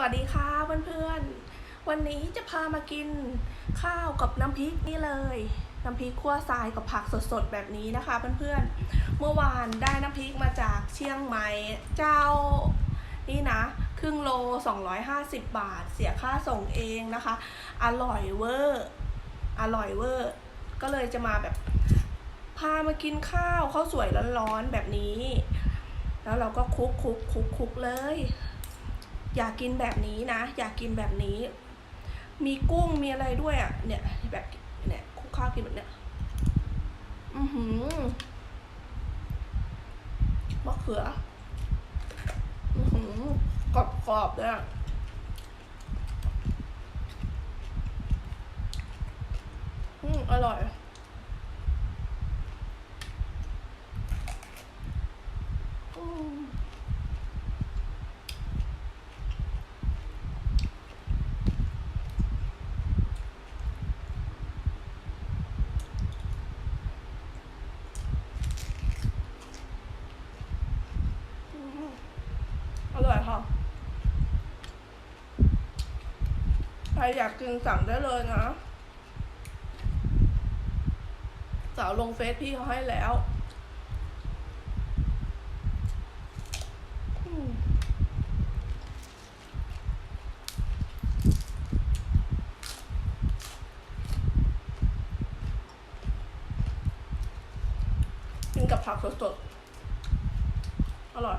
วัสดีค่ะเพื่อนๆ วันนี้จะพามากินข้าวกับน้ำพริกนี่เลย น้ำพริกขั่วทรายกับผักสดๆแบบนี้นะคะเพื่อนๆ เมื่อวานได้น้ำพริกมาจากเชียงใหม่เจ้านี่นะ ครึ่งโล 250 บาท เสียค่าส่งเองนะคะ อร่อยเวอร์ อร่อยเวอร์ ก็เลยจะมาแบบพามากินข้าวข้าวสวยร้อนๆแบบนี้ แล้วเราก็คลุกคลุกคลุกคลุกเลย อยากกินแบบนี้นะ อยากกินแบบนี้ มีกุ้งมีอะไรด้วยอะ เนี่ยแบบเนี่ยคุกข้าวกินแบบเนี้ยอือหือมะเขือ อือหือกรอบกรอบๆเลยอะอืมอร่อย อืม อืมอร่อยค่ะ ใครอยากกินสั่งได้เลยนะ สาวลงเฟซพี่เขาให้แล้วกินกับผักสดๆ อร่อย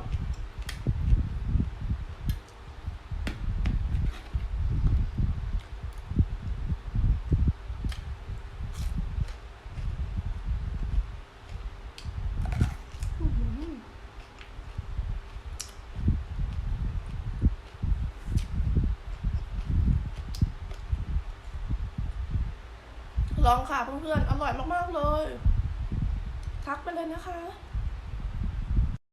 ลองค่ะเพื่อนๆ อร่อยมากๆเลย ทักไปเลยนะคะ